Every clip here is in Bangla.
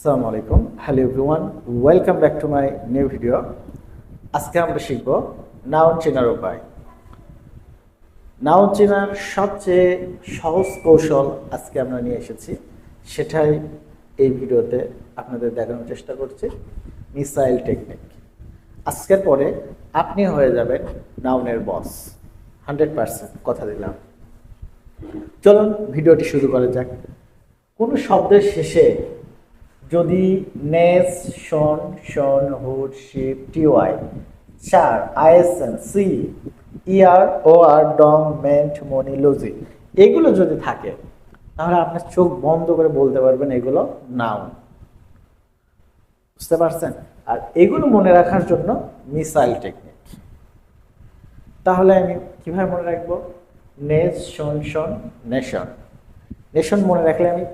আসসালামু আলাইকুম। Hello everyone welcome back to my new video আজকে আমরা শিখব নাউন চেনার উপায়। নাউন চেনার সবচেয়ে সহজ কৌশল আজকে আমরা নিয়ে এসেছি। সেটাই এই ভিডিওতে আপনাদের দেখানোর চেষ্টা করছি। মিসাইল টেকনিক আজকের পরে আপনি হয়ে যাবেন নাউনের বস হান্ড্রেড পার্সেন্ট কথা দিলাম। চলুন ভিডিওটি শুরু করা যাক। কোনো শব্দের শেষে যদি ness, tion sion hood ship TY চার, ISN, C ER O R, dom, ment mony লজি। এগুলো যদি থাকে, তাহলে আপনার চোখ বন্ধ করে বলতে পারবেন এগুলো নাউন। বুঝতে পারছেন? আর এগুলো মনে রাখার জন্য মিসাইল টেকনিক। তাহলে আমি কীভাবে মনে রাখব? নেস, শন শন, নেশন। নেশন মনে রাখলে আমি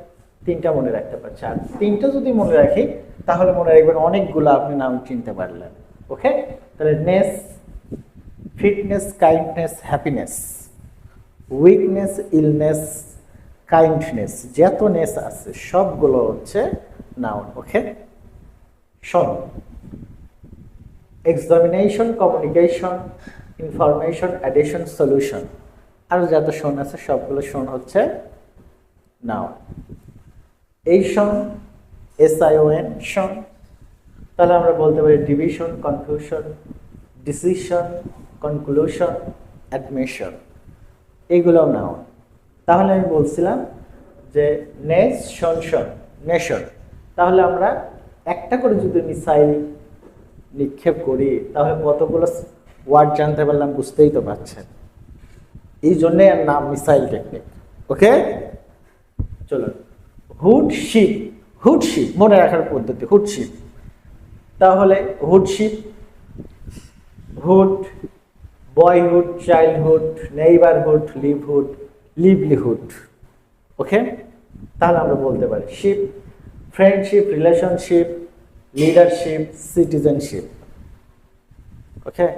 তিনটা মনে রাখতে পারছি। আর তিনটা যদি মনে রাখি, তাহলে মনে রাখবেন অনেকগুলো আপনি নাম চিনতে পারলেন। ওকে? তাহলে ness, fitness, kindness, happiness, weakness, illness, kindness, যত নেস আছে, সবগুলো হচ্ছে noun. Okay? Tion. Examination, communication, information, addition, solution, আর যত শোন আছে, সবগুলো শোন হচ্ছে নাউন। এই tion S I O N tion তাহলে আমরা বলতে পারি division confusion decision conclusion admission এগুলোও নাউন তাহলে আমি বলছিলাম যে নেস শন শন নেশন। তাহলে আমরা একটা করে যদি মিসাইল নিক্ষেপ করি, তাহলে কতগুলো ওয়ার্ড জানতে পারলাম বুঝতেই তো পারছেন। এই জন্যে নাম মিসাইল টেকনিক। ওকে? চলুন। হুড শিপ হুড মনে রাখার পদ্ধতি হুডশিপ তাহলে hood ship hood boyhood childhood neighbourhood livehood livelihood okay? তাহলে আমরা বলতে পারি ship, friendship, relationship, leadership, citizenship. Okay?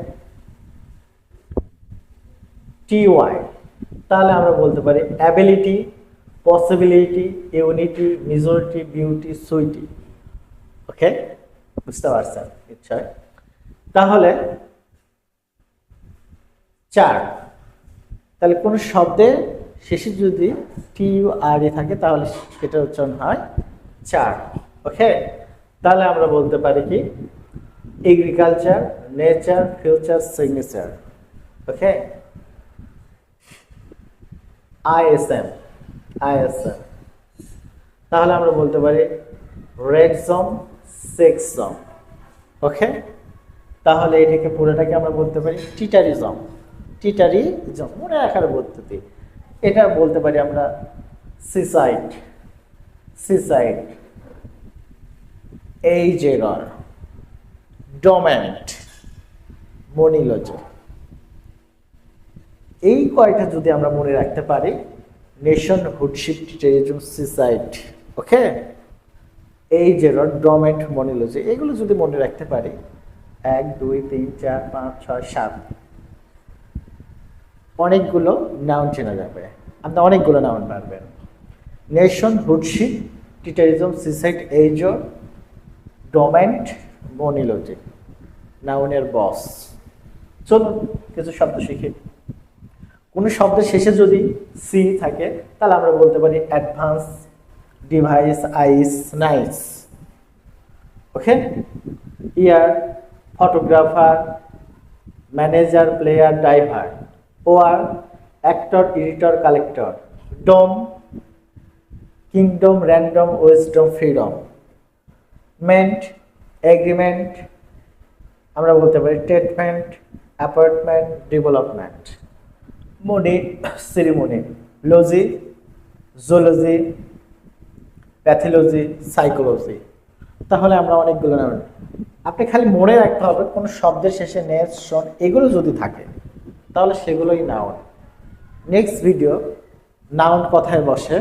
T Y. তাহলে আমরা বলতে পারি ability possibility unity majority beauty sweetie okay বুঝতে পারছেন? নিশ্চয়? তাহলে, চার। তাহলে কোনো শব্দে শেষে যদি টি আর এ থাকে, তাহলে সেটা উচ্চারণ হয় চার। ওকে তাহলে আমরা বলতে পারি কি? Agriculture nature future signature okay ISM ISM তাহলে আমরা বলতে পারি red zone sex zone okay তাহলে এটাকে পুরোটাকে আমরা বলতে পারি টিটারিজম টিটারিজম মনে রাখার পদ্ধতি। এটা বলতে পারি আমরা সিসাইড সিসাইড এইজেরর ডোমেন্ট মনিলজি এই কয়টা যদি আমরা মনে রাখতে পারি nation hood ship terrorism suicide okay এই যে ডমেন্ট মনিলজি এগুলো যদি মনে রাখতে পারি, এক, দুই, তিন, চার, পাঁচ, ছয়, সাত, অনেকগুলো নাউন চেনা যাবে। আপনি অনেকগুলো নাউন পারবেন। Nation hood ship টিটারিজম suicide age dom ment mony logy নাউনের বস চলুন, কিছু শব্দ শিখি। কোনো শব্দের শেষে যদি সি থাকে, তাহলে আমরা বলতে পারি advance device ice nice okay er photographer manager player driver O R actor editor collector dom kingdom random wisdom freedom ment agreement আমরা বলতে পারি treatment apartment development mony ceremony logy zoology pathology psychology তাহলে আমরা অনেকগুলো নাম আপনি খালি মনে রাখতে হবে, কোনো শব্দের শেষে নেস, শন, এগুলো যদি থাকে, তাহলে সেগুলোই নাউন নেক্সট ভিডিও নাউন কথায় বসে।